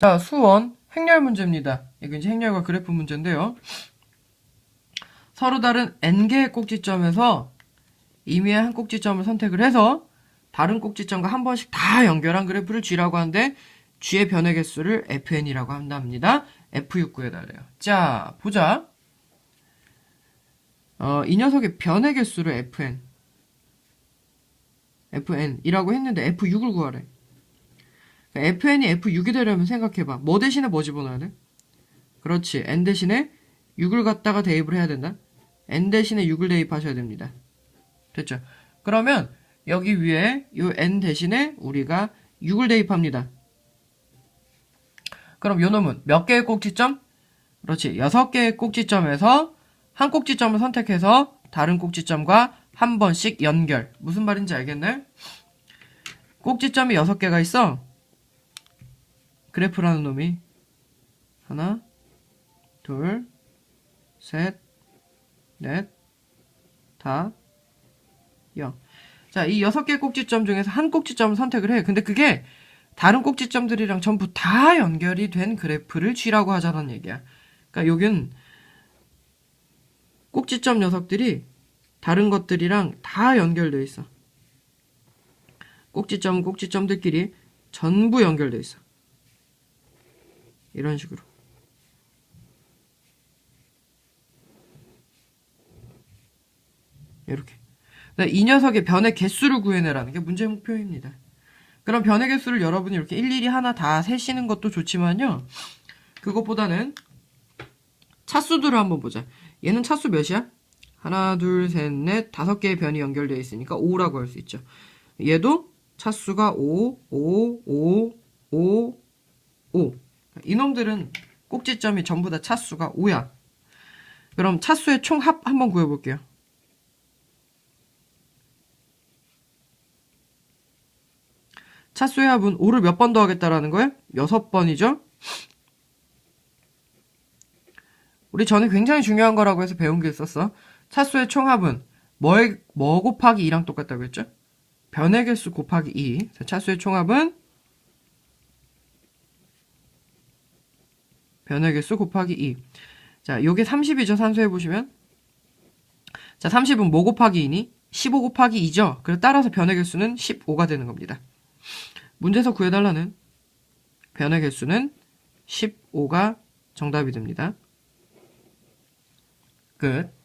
자, 수원 행렬 문제입니다. 이거 이제 행렬과 그래프 문제인데요. 서로 다른 n개의 꼭지점에서 임의의 한 꼭지점을 선택을 해서 다른 꼭지점과 한 번씩 다 연결한 그래프를 G라고 하는데 G의 변의 개수를 FN이라고 한답니다. F6 구해달래요. 자, 보자. 어, 이 녀석의 변의 개수를 FN. FN이라고 했는데 F6을 구하래. FN이 F6이 되려면 생각해봐. 뭐 대신에 뭐 집어넣어야 돼? 그렇지. N 대신에 6을 갖다가 대입을 해야 된다. N 대신에 6을 대입하셔야 됩니다. 됐죠? 그러면 여기 위에 이 N 대신에 우리가 6을 대입합니다. 그럼 요 놈은 몇 개의 꼭지점? 그렇지. 6개의 꼭지점에서 한 꼭지점을 선택해서 다른 꼭지점과 한 번씩 연결. 무슨 말인지 알겠나요? 꼭지점이 6개가 있어. 그래프라는 놈이 하나, 둘, 셋, 넷, 다, 영. 자, 이 여섯 개 꼭지점 중에서 한 꼭지점을 선택을 해. 근데 그게 다른 꼭지점들이랑 전부 다 연결이 된 그래프를 G라고 하자는 얘기야. 그러니까 여긴 꼭지점 녀석들이 다른 것들이랑 다 연결돼 있어. 꼭지점 꼭지점들끼리 전부 연결돼 있어. 이런 식으로. 이렇게. 네, 이 녀석의 변의 개수를 구해내라는 게 문제 목표입니다. 그럼 변의 개수를 여러분이 이렇게 일일이 하나 다 세시는 것도 좋지만요. 그것보다는 차수들을 한번 보자. 얘는 차수 몇이야? 하나, 둘, 셋, 넷, 다섯 개의 변이 연결되어 있으니까 5라고 할 수 있죠. 얘도 차수가 5, 5, 5, 5, 5. 이놈들은 꼭지점이 전부 다 차수가 5야. 그럼 차수의 총합 한번 구해볼게요. 차수의 합은 5를 몇 번 더 하겠다라는 거예요? 6번이죠? 우리 전에 굉장히 중요한 거라고 해서 배운 게 있었어. 차수의 총합은 뭐에, 뭐 곱하기 2랑 똑같다고 했죠? 변의 개수 곱하기 2. 차수의 총합은 변의 개수 곱하기 2. 자, 요게 30이죠. 산수해 보시면. 자, 30은 뭐 곱하기 2니? 15 곱하기 2죠. 그래서 따라서 변의 개수는 15가 되는 겁니다. 문제에서 구해달라는 변의 개수는 15가 정답이 됩니다. 끝.